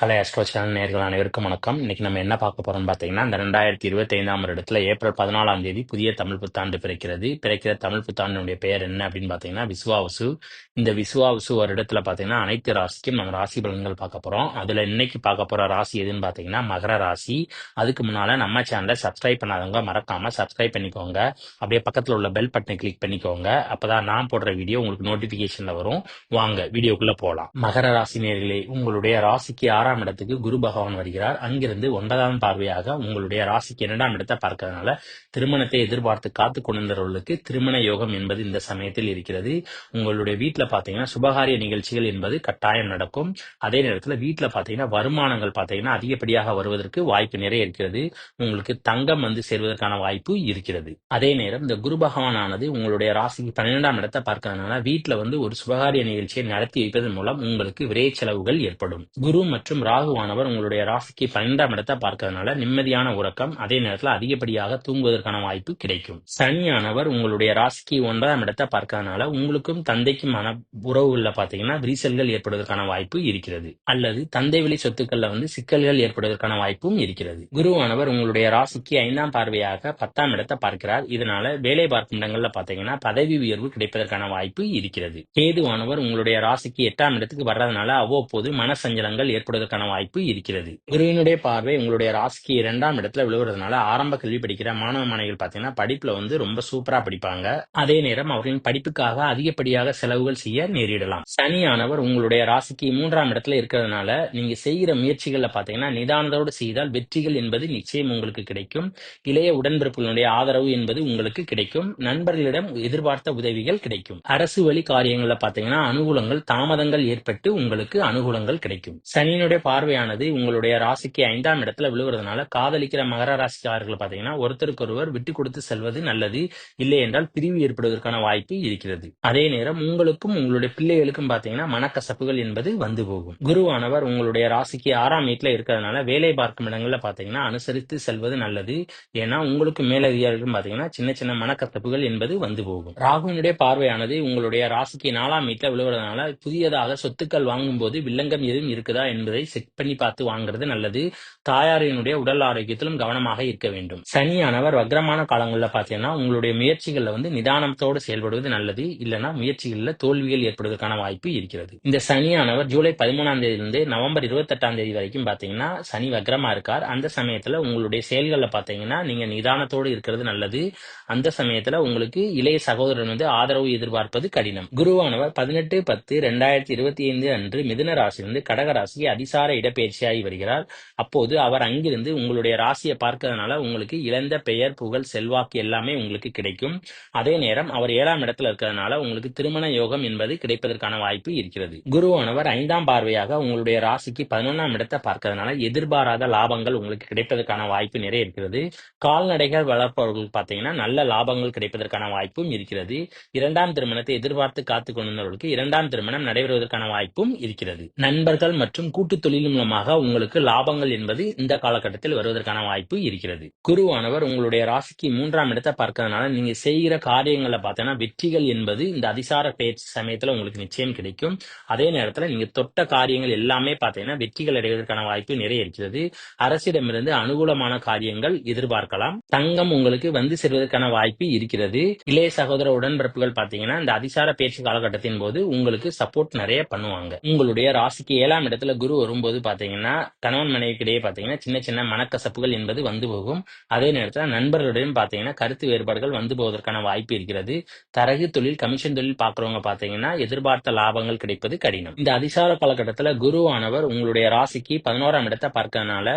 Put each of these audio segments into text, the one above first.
கலை astro channel நேர்கள் அனைவருக்கும் வணக்கம். இன்னைக்கு நம்ம என்ன பார்க்க போறோம்னு பார்த்தீங்கன்னா இந்த ரெண்டாயிரத்தி இருபத்தி ஐந்தாம் வருடத்துல ஏப்ரல் பதினாலாம் தேதி புதிய தமிழ் புத்தாண்டு பிறக்கிறது. பிறக்கிற தமிழ் புத்தாண்டினுடைய பெயர் என்ன அப்படின்னு பார்த்தீங்கன்னா விசுவாவசு. இந்த விஸ்வாவசு வருடத்துல பார்த்தீங்கன்னா அனைத்து ராசிக்கும் நம்ம ராசி பலன்கள் பார்க்க போறோம். அதுல இன்னைக்கு பார்க்க போற ராசி எதுன்னு பார்த்தீங்கன்னா மகர ராசி. அதுக்கு முன்னால நம்ம சேனலை சப்ஸ்கிரைப் பண்ணாதவங்க மறக்காம சப்ஸ்கிரைப் பண்ணிக்கோங்க. அப்படியே பக்கத்துல உள்ள பெல் பட்டனை கிளிக் பண்ணிக்கோங்க. அப்பதான் நான் போடுற வீடியோ உங்களுக்கு நோட்டிபிகேஷன்ல வரும். வாங்க வீடியோக்குள்ள போகலாம் மகர ராசி நேர்களே உங்களுடைய ராசிக்கு ஆறாம் இடத்துக்கு குரு பகவான் வருகிறார். அங்கிருந்து ஒன்பதாம் பார்வையாக உங்களுடைய ராசிக்கு இரண்டாம் இடத்தை பார்க்கறதுனால திருமணத்தை எதிர்பார்த்து காத்து கொண்டிருந்தவர்களுக்கு திருமண யோகம் என்பது இந்த சமயத்தில் இருக்கிறது. உங்களுடைய வீட்டுல பாத்தீங்கன்னா சுபகாரிய நிகழ்ச்சிகள் என்பது கட்டாயம் நடக்கும். அதே நேரத்துல வீட்டுல பாத்தீங்கன்னா வருமானங்கள் பாத்தீங்கன்னா அதிகப்படியாக வருவதற்கு வாய்ப்பு நிறைய இருக்கிறது. உங்களுக்கு தங்கம் வந்து சேர்வதற்கான வாய்ப்பு இருக்கிறது. அதே நேரம் இந்த குரு பகவானானது உங்களுடைய ராசிக்கு பன்னிரெண்டாம் இடத்தை பார்க்கறதுனால வீட்டுல வந்து ஒரு சுபகாரிய நிகழ்ச்சியை நடத்தி வைப்பதன் மூலம் உங்களுக்கு விரை செலவுகள் ஏற்படும். குரு மற்றும் ராகுவானவர் உங்களுடைய ராசிக்கு பன்னெண்டாம் இடத்தை பார்க்கறதுனால நிம்மதியான உறக்கம் அதே நேரத்தில் அதிகப்படியாக தூங்குவதற்கான வாய்ப்பு கிடைக்கும். சனியானவர் உங்களுடைய ராசிக்கு ஒன்பதாம் இடத்தை பார்க்கறதுனால உங்களுக்கும் தந்தைக்குமான உறவுகள்ல பாத்தீங்கன்னா விரிசல்கள் ஏற்படுவதற்கான வாய்ப்பு இருக்கிறது. அல்லது தந்தை வழி சொத்துக்கள்ல வந்து சிக்கல்கள் ஏற்படுவதற்கான வாய்ப்பும் இருக்கிறது. குருவானவர் உங்களுடைய ராசிக்கு ஐந்தாம் பார்வையாக பத்தாம் இடத்தை பார்க்கிறார். இதனால வேலை பார்க்கும் இடங்கள்ல பாத்தீங்கன்னா பதவி உயர்வு கிடைப்பதற்கான வாய்ப்பு இருக்கிறது. கேதுவானவர் உங்களுடைய ராசிக்கு எட்டாம் இடத்துக்கு வர்றதுனால அவ்வப்போது மனசஞ்சலங்கள் ஏற்படுவதற்கான வாய்ப்பு இருக்கிறது. குருவினுடைய பார்வை உங்களுடைய ராசிக்கு இரண்டாம் இடத்துல விழுவுறதுனால ஆரம்ப கல்வி படிக்கிற மாணவ மாணவிகள் பாத்தீங்கன்னா படிப்புல வந்து ரொம்ப சூப்பரா படிப்பாங்க. அதே நேரம் அவர்களின் படிப்புக்காக அதிகப்படியாக செலவுகள் செய்ய நேரிடலாம். சனியானவர் உங்களுடைய ராசிக்கு மூன்றாம் இடத்துல இருக்கிறதுனால நீங்க செய்கிற முயற்சிகள்ல பாத்தீங்கன்னா நிதானத்தோடு செய்தால் வெற்றிகள் என்பது நிச்சயம் உங்களுக்கு கிடைக்கும். இளைய உடன்பிறப்புகளுடைய ஆதரவு என்பது உங்களுக்கு கிடைக்கும். நண்பர்களிடம் எதிர்பார்த்த உதவிகள் கிடைக்கும். அரசு வழி காரியங்கள்ல பாத்தீங்கன்னா அனுகூலங்கள் தாமதங்கள் ஏற்பட்டு உங்களுக்கு அனுகூலங்கள் கிடைக்கும். சனியினுடைய பார்வையானது உங்களுடைய ராசிக்கு ஐந்தாம் இடத்துல விழுவுறதுனால காதலிக்கிற மகர ராசிக்காரர்கள் பாத்தீங்கன்னா ஒருத்தருக்கொருவர் விட்டு கொடுத்து செல்வது நல்லது. இல்லை என்றால் பிரிவு ஏற்படுவதற்கான வாய்ப்பு இருக்கிறது. அதே நேரம் உங்களுக்கும் உங்களுடைய பிள்ளைகளுக்கும் பாத்தீங்கன்னா மனக்கசப்புகள் என்பது வந்து போகும். குருவானவர் உங்களுடைய ராசிக்கு ஆறாம் வீட்டுல இருக்கிறதுனால வேலை பார்க்கும் இடங்கள்ல பாத்தீங்கன்னா அனுசரித்து செல்வது நல்லது. ஏன்னா உங்களுக்கு மேலதிகாரிகளும் பாத்தீங்கன்னா சின்ன சின்ன மனக்கசப்புகள் என்பது வந்து போகும். ராகுவினுடைய பார்வையானது உங்களுடைய ராசிக்கு நாலாம் வீட்டுல விழுவதனால புதியதாக சொத்துக்கள் வாங்கும் போது வில்லங்கம் எதுவும் இருக்குதா என்பதை செக் பண்ணி பார்த்து வாங்குறது நல்லது. தாயாரினுடைய உடல் ஆரோக்கியத்திலும் கவனமாக இருக்க வேண்டும். சனியானவர் வக்ரமான காலங்களில் பார்த்தீங்கன்னா உங்களுடைய முயற்சிகள்ல வந்து நிதானத்தோடு செயல்படுவது நல்லது. இல்லைன்னா முயற்சிகளில் தோல்விகள் ஏற்படுவதற்கான வாய்ப்பு இருக்கிறது. இந்த சனியானவர் ஜூலை பதிமூணாம் தேதியிலிருந்து நவம்பர் இருபத்தெட்டாம் தேதி வரைக்கும் பார்த்தீங்கன்னா சனி வக்ரமா இருக்கார். அந்த சமயத்துல உங்களுடைய செயல்களில் பார்த்தீங்கன்னா நீங்க நிதானத்தோடு இருக்கிறது நல்லது. அந்த சமயத்துல உங்களுக்கு இளைய சகோதரன் வந்து ஆதரவு எதிர்பார்ப்பது கடினம். குருவானவர் பதினெட்டு பத்து ரெண்டாயிரத்தி இருபத்தி ஐந்து அன்று மிதுன ராசியிலிருந்து கடக அதிச மின்சார இடப்பெயர்ச்சியாகி வருகிறார். அப்போது அவர் அங்கிருந்து உங்களுடைய ராசியை பார்க்கறதுனால உங்களுக்கு இழந்த பெயர் புகழ் செல்வாக்கு எல்லாமே உங்களுக்கு கிடைக்கும். அதே நேரம் அவர் ஏழாம் இடத்துல இருக்கிறதுனால உங்களுக்கு திருமண யோகம் என்பது கிடைப்பதற்கான வாய்ப்பு இருக்கிறது. குருவானவர் ஐந்தாம் பார்வையாக உங்களுடைய ராசிக்கு பதினொன்றாம் இடத்தை பார்க்கறதுனால எதிர்பாராத லாபங்கள் உங்களுக்கு கிடைப்பதற்கான வாய்ப்பு நிறைய இருக்கிறது. கால்நடைகள் வளர்ப்பவர்கள் பார்த்தீங்கன்னா நல்ல லாபங்கள் கிடைப்பதற்கான வாய்ப்பும் இருக்கிறது. இரண்டாம் திருமணத்தை எதிர்பார்த்து காத்து கொண்டிருந்தவர்களுக்கு இரண்டாம் திருமணம் நடைபெறுவதற்கான வாய்ப்பும் இருக்கிறது. நண்பர்கள் மற்றும் கூட்டு தொழில் மூலமாக உங்களுக்கு லாபங்கள் என்பது இந்த காலகட்டத்தில் வருவதற்கான வாய்ப்பு இருக்கிறது. குருவானவர் உங்களுடைய ராசிக்கு மூன்றாம் இடத்தை பார்க்கறதுனால நீங்க செய்கிற காரியங்களை பார்த்தீங்கன்னா வெற்றிகள் என்பது இந்த அதிசார பயிற்சி சமயத்துல உங்களுக்கு நிச்சயம் கிடைக்கும். அதே நேரத்துல நீங்க தொட்ட காரியங்கள் எல்லாமே பார்த்தீங்கன்னா வெற்றிகள் அடைவதற்கான வாய்ப்பு நிறைய இருக்கிறது. அரசிடமிருந்து அனுகூலமான காரியங்கள் எதிர்பார்க்கலாம். தங்கம் உங்களுக்கு வந்து சேர்வதற்கான வாய்ப்பு இருக்கிறது. இளைய சகோதர உடன்பிறப்புகள் பாத்தீங்கன்னா இந்த அதிசார பயிற்சி காலகட்டத்தின் போது உங்களுக்கு சப்போர்ட் நிறைய பண்ணுவாங்க. உங்களுடைய ராசிக்கு ஏழாம் இடத்துல குரு வரும்போது பாத்தீங்கன்னா கணவன் மனைவிக்கிடையே பாத்தீங்கன்னா சின்ன சின்ன மனக்கசப்புகள் என்பது வந்து போகும். அதே நேரத்தில் நண்பர்களிடம் பாத்தீங்கன்னா கருத்து வேறுபாடுகள் வந்து போவதற்கான வாய்ப்பு இருக்கிறது. தரகு தொழில் கமிஷன் தொழில் பாக்குறவங்க பாத்தீங்கன்னா எதிர்பார்த்த லாபங்கள் கிடைப்பது கடினம். இந்த அதிசார காலகட்டத்துல குருவானவர் உங்களுடைய ராசிக்கு பதினோராம் இடத்தை பார்க்கறதுனால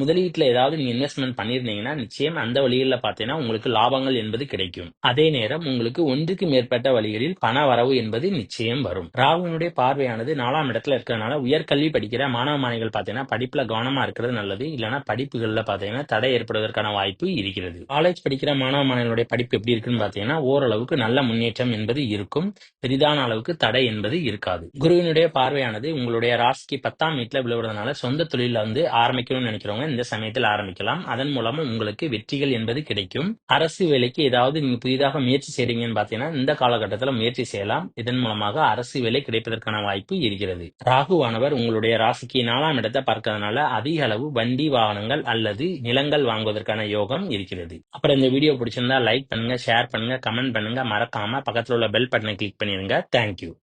முதலீட்டுல ஏதாவது நீங்க இன்வெஸ்ட்மெண்ட் பண்ணிருந்தீங்கன்னா நிச்சயம் அந்த வழிகளில் பார்த்தீங்கன்னா உங்களுக்கு லாபங்கள் என்பது கிடைக்கும். அதே நேரம் உங்களுக்கு ஒன்றுக்கு மேற்பட்ட வழிகளில் பண வரவு என்பது நிச்சயம் வரும். ராகுனுடைய பார்வையானது நாலாம் இடத்துல இருக்கிறதுனால உயர்கல்வி படிக்கிற மாணவ மாணவிகள் பார்த்தீங்கன்னா படிப்புல கவனமா இருக்கிறது நல்லது. இல்லைன்னா படிப்புகள்ல பார்த்தீங்கன்னா தடை ஏற்படுவதற்கான வாய்ப்பு இருக்கிறது. காலேஜ் படிக்கிற மாணவ மாணவிகளுடைய படிப்பு எப்படி இருக்குன்னு பார்த்தீங்கன்னா ஓரளவுக்கு நல்ல முன்னேற்றம் என்பது இருக்கும். பெரிதான அளவுக்கு தடை என்பது இருக்காது. குருவினுடைய பார்வையானது உங்களுடைய ராசிக்கு பத்தாம் வீட்டுல விழுவதனால சொந்த தொழில வந்து ஆரம்பிக்கணும்னு நினைக்கிறவங்க இந்த சமயத்தில் ஆரம்பிக்கலாம். அதன் மூலமா உங்களுக்கு வெற்றிகள் என்பது கிடைக்கும். அரசு வேலைக்கு ஏதாவது நீங்க புதிதாக முயற்சி செய்றீங்கன்னு பாத்தீங்கன்னா இந்த காலகட்டத்தில் முயற்சி செய்யலாம். இதன் மூலமாக அரசு வேலை கிடைப்பதற்கான வாய்ப்பு இருக்கிறது. ராகுவானவர் உங்களுடைய ராசி ராசிக்கு நாலாம் இடத்தை பார்க்கறதுனால அதிக அளவு வண்டி வாகனங்கள் அல்லது நிலங்கள் வாங்குவதற்கான யோகம் இருக்கிறது. அப்புறம் இந்த வீடியோ பிடிச்சிருந்தா லைக் பண்ணுங்க ஷேர் பண்ணுங்க கமெண்ட் பண்ணுங்க. மறக்காம பக்கத்துல உள்ள பெல் பட்டனை கிளிக் பண்ணிருங்க. தேங்க்யூ